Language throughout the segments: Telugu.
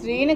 శ్రీను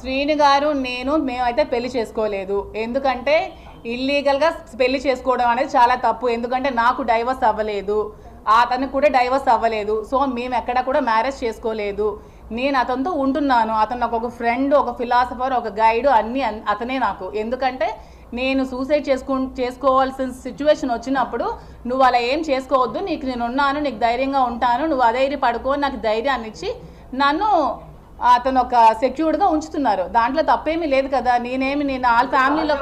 శ్రీను గారు నేను మేమైతే పెళ్ళి చేసుకోలేదు. ఎందుకంటే ఇల్లీగల్గా పెళ్ళి చేసుకోవడం అనేది చాలా తప్పు. ఎందుకంటే నాకు డైవర్స్ అవ్వలేదు. అతనికి కూడా డైవర్స్ అవ్వలేదు. సో మేము ఎక్కడ కూడా మ్యారేజ్ చేసుకోలేదు. నేను అతనితో ఉంటున్నాను. అతను నాకు ఒక ఫ్రెండ్ ఒక ఫిలాసఫర్ ఒక గైడ్ అన్నీ అన్- అతనే నాకు. ఎందుకంటే నేను సూసైడ్ చేసుకు చేసుకోవాల్సిన సిచ్యువేషన్ వచ్చినప్పుడు నువ్వు అలా ఏం చేసుకోవద్దు. నీకు నేను ఉన్నాను నీకు ధైర్యంగా ఉంటాను. నువ్వు అధైర్య పడుకో నాకు ధైర్యాన్ని ఇచ్చి నన్ను అతను ఒక సెక్యూర్డ్గా ఉంచుతున్నారు. దాంట్లో తప్పేమీ లేదు కదా. నేనేమి నేను వాళ్ళ ఫ్యామిలీలో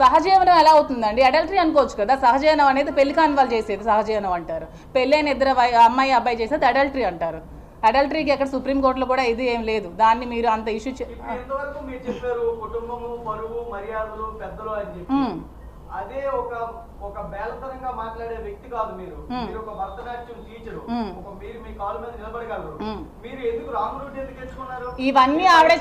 సహజీవనం ఎలా అవుతుందండి? అడల్టరీ అనుకోవచ్చు కదా. సహజీవనం అనేది పెళ్ళి కాని వాళ్ళు చేసేది సహజీవనం అంటారు. పెళ్ళైన ఇద్దరు అమ్మాయి అబ్బాయి చేసేది అడల్టరీ అంటారు. అడల్టరీకి ఎక్కడ సుప్రీంకోర్టులో కూడా ఇది ఏం లేదు. దాన్ని మీరు అంత ఇష్యూ అదే ఒక ఒక బేలతనంగా మాట్లాడే వ్యక్తి కాదు మీరు. మీరు ఒక భరతనాట్యం టీచరు. ఒక మీరు మీ కాళ్ళ మీద నిలబడగలరు. మీరు ఎందుకు రాంగ్ రూట్ ఎందుకు ఎంచుకున్నారు ఇవన్నీ ఆవిడే.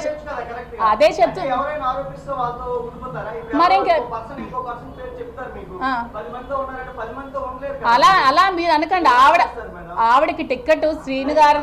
అదే చెప్తూ- ఎవరైనా ఆరోపిస్తే వాళ్ళతో ఉండిపోతారా మరి ఇంకా- పర్సన్ ఇంకో పర్సన్ పేరు చెప్తారు మీకు. పది మందితో ఉన్నారంటే పది మందితో ఉండలేరు. అలా అలా మీరు అనకండి ఆవిడ. ఆవిడకి టిక్కెట్ శ్రీను గారు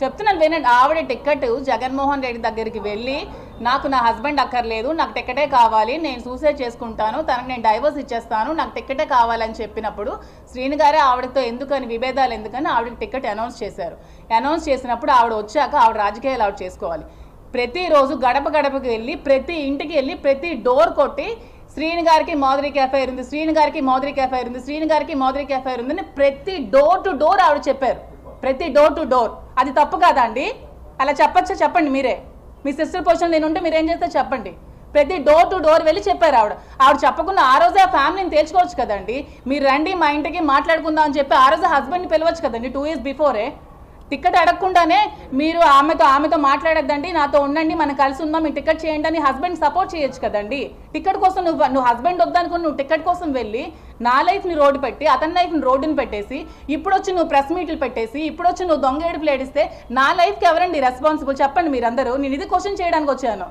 చెప్తున్నాను వినండి. ఆవిడ టిక్కెట్ జగన్మోహన్ రెడ్డి దగ్గరికి వెళ్ళి నాకు నా హస్బెండ్ అక్కర్లేదు నాకు టిక్కెటే కావాలి నేను సూసైడ్ చేసుకుంటాను తనకు నేను డైవర్స్ ఇచ్చేస్తాను నాకు టిక్కెటే కావాలని చెప్పినప్పుడు శ్రీను గారే ఆవిడతో ఎందుకని విభేదాలు ఎందుకని ఆవిడకి టిక్కెట్ అనౌన్స్ చేశారు. అనౌన్స్ చేసినప్పుడు ఆవిడ వచ్చాక ఆవిడ రాజకీయాలు ఆవిడ చేసుకోవాలి. ప్రతిరోజు గడప గడపకి వెళ్ళి ప్రతి ఇంటికి వెళ్ళి ప్రతి డోర్ కొట్టి శ్రీని గారికి మాధురికి ఎఫ్ఐఆర్ ఉంది శ్రీని గారికి మాధురికి ఎఫ్ఐఆర్ ఉంది శ్రీని గారికి మాధురికి ఎఫ్ఐఆర్ ఉంది ప్రతి డోర్ టు డోర్ ఆవిడ చెప్పారు. ప్రతి డోర్ టు డోర్ అది తప్పు కాదా అండి అలా చెప్పచ్చా? చెప్పండి మీరే. మీ సిస్టర్ పొజిషన్ నేను ఉంటే మీరు ఏం చేస్తే చెప్పండి. ప్రతి డోర్ టు డోర్ వెళ్ళి చెప్పారు ఆవిడ. ఆవిడ చెప్పకుండా ఆ రోజే ఆ ఫ్యామిలీని తేల్చుకోవచ్చు కదండి. మీరు రండి మా ఇంటికి మాట్లాడుకుందాం అని చెప్పి ఆ రోజు హస్బెండ్ని పిలవచ్చు కదండి టూ ఇయర్స్ బిఫోరే టికెట్ అడగకుండానే మీరు ఆమెతో ఆమెతో మాట్లాడద్దండి నాతో ఉండండి మనం కలిసి ఉందాం మీ టికెట్ చేయండి అని హస్బెండ్ సపోర్ట్ చేయొచ్చు కదండి. టికెట్ కోసం నువ్వు నువ్వు హస్బెండ్ వద్దనుకుని నువ్వు టికెట్ కోసం వెళ్ళి నా లైఫ్ని రోడ్డు పెట్టి అతని లైఫ్ని రోడ్డుని పెట్టేసి ఇప్పుడు వచ్చి నువ్వు ప్రెస్ మీట్లు పెట్టేసి ఇప్పుడు వచ్చి నువ్వు దొంగ ఏడుపులు ఏడిస్తే నా లైఫ్కి ఎవరండి రెస్పాన్సిబుల్ చెప్పండి మీరందరూ. నేను ఇది క్వశ్చన్ చేయడానికి వచ్చాను.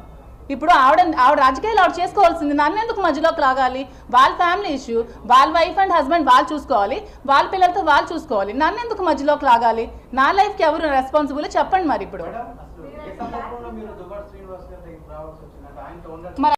ఇప్పుడు ఆవిడ ఆవిడ రాజకీయాలు ఆవిడ చేసుకోవాల్సింది నన్ను ఎందుకు మధ్యలోకి లాగాలి? వాళ్ళ ఫ్యామిలీ ఇష్యూ వాళ్ళ వైఫ్ అండ్ హస్బెండ్ వాళ్ళు చూసుకోవాలి వాళ్ళ పిల్లలతో వాళ్ళు చూసుకోవాలి. నన్ను ఎందుకు మధ్యలోకి లాగాలి? నా లైఫ్కి ఎవరు రెస్పాన్సిబుల్ చెప్పండి మరి ఇప్పుడు. మరి